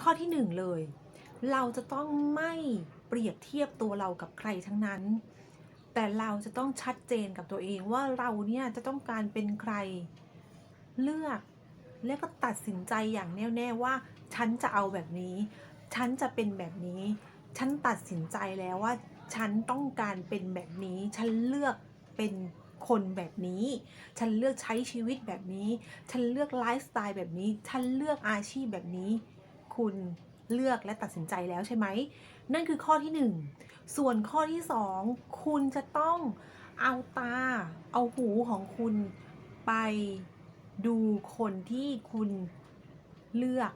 ข้อที่หนึ่งเลย เราจะต้องไม่เปรียบเทียบตัวเรากับใครทั้งนั้น แต่เราจะต้องชัดเจนกับตัวเองว่าเราเนี่ยจะต้องการเป็นใครเลือกและก็ตัดสินใจอย่างแน่วแน่ว่า ฉันจะเอาแบบนี้ ฉันจะเป็นแบบนี้ ฉันตัดสินใจแล้วว่า ฉันต้องการเป็นแบบนี้ ฉันเลือกเป็นคนแบบนี้ ฉันเลือกใช้ชีวิตแบบนี้ ฉันเลือกไลฟ์สไตล์แบบนี้ ฉันเลือกอาชีพแบบนี้ คุณเลือกและตัดสินใจแล้วใช่ไหม นั่นคือข้อที่หนึ่งส่วนข้อที่สองคุณจะต้องเอาตา เอาหูของคุณไปดูคนที่คุณเลือก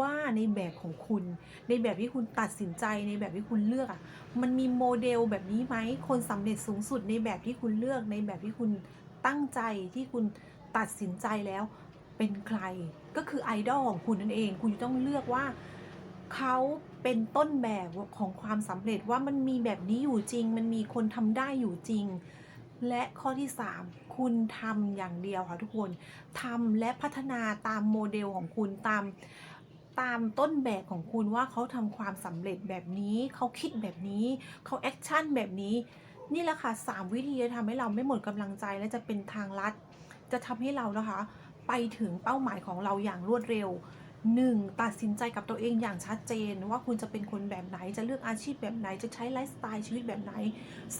ว่าในแบบของคุณ ในแบบที่คุณตัดสินใจในแบบที่คุณเลือกอะมันมีโมเดลแบบนี้ไหมคนสำเร็จสูงสุดในแบบที่คุณเลือกในแบบที่คุณตั้งใจที่คุณตัดสินใจแล้ว เป็นใคร ก็คือไอดอลของคุณนั่นเอง คุณจะต้องเลือกว่าเขาเป็นต้นแบบของความสำเร็จว่ามันมีแบบนี้อยู่จริง มันมีคนทำได้อยู่จริง และข้อที่ 3 คุณทำอย่างเดียวค่ะทุกคนทำและพัฒนาตามโมเดลของคุณตามตามต้นแบบของคุณว่าเขาทำความสำเร็จแบบนี้ เขาคิดแบบนี้ เขาแอคชั่นแบบนี้ นี่แหละค่ะสามวิธีจะทำให้เราไม่หมดกำลังใจและจะเป็นทางลัด จะทำให้เรานะคะ ไปถึงเป้าหมายของเราอย่างรวดเร็ว 1. ตัดสินใจกับตัวเองอย่างชัดเจน ว่าคุณจะเป็นคนแบบไหนจะเลือกอาชีพแบบไหนจะใช้ไลฟ์สไตล์ชีวิตแบบไหน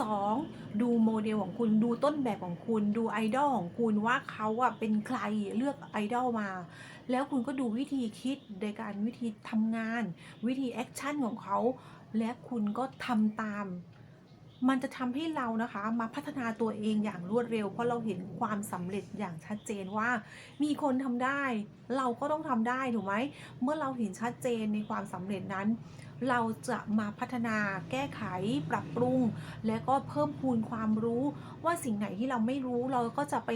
2. ดูโมเดลของคุณดูต้นแบบของคุณ ดูไอดอลของคุณว่าเขาอะเป็นใครเลือกไอดอลมา แล้วคุณก็ดูวิธีคิดในการวิธีทำงาน วิธีแอคชั่นของเขา และคุณก็ทำตาม มันจะทำให้เรานะคะมาพัฒนาตัวเองอย่างรวดเร็ว เพราะเราเห็นความสำเร็จอย่างชัดเจนว่า มีคนทำได้ เราก็ต้องทำได้ถูกไหมเมื่อเราเห็นชัดเจนในความสำเร็จนั้น เราจะมาพัฒนาแก้ไขปรับปรุง และก็เพิ่มพูนความรู้ว่าสิ่งไหนที่เราไม่รู้เราก็จะไป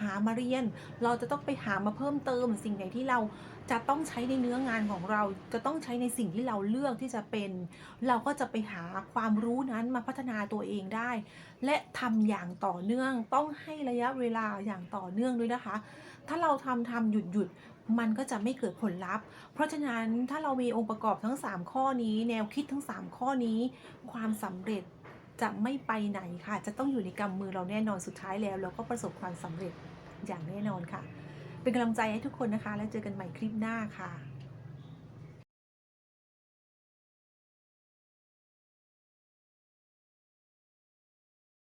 หามาเรียน เราจะต้องไปหามาเพิ่มเติม สิ่งไหนที่เราจะต้องใช้ในเนื้องานของเรา จะต้องใช้ในสิ่งที่เราเลือกที่จะเป็น เราก็จะไปหาความรู้นั้นมาพัฒนาตัวเองได้ และทำอย่างต่อเนื่องต้องให้ระยะเวลาอย่างต่อเนื่องด้วยนะคะ ถ้าเราทำทำหยุดหยุดมันก็จะไม่เกิดผลลัพธ์ เพราะฉะนั้นถ้าเรามีองค์ประกอบทั้ง 3 ข้อนี้ แนวคิดทั้ง 3 ข้อนี้ ความสำเร็จจะไม่ไปไหนค่ะ จะต้องอยู่ในกำมือเราแน่นอนสุดท้ายแล้ว เราก็ประสบความสำเร็จ อย่างแน่นอนค่ะ เป็นกำลังใจให้ทุกคนนะคะ แล้วเจอกันใหม่คลิปหน้าค่ะ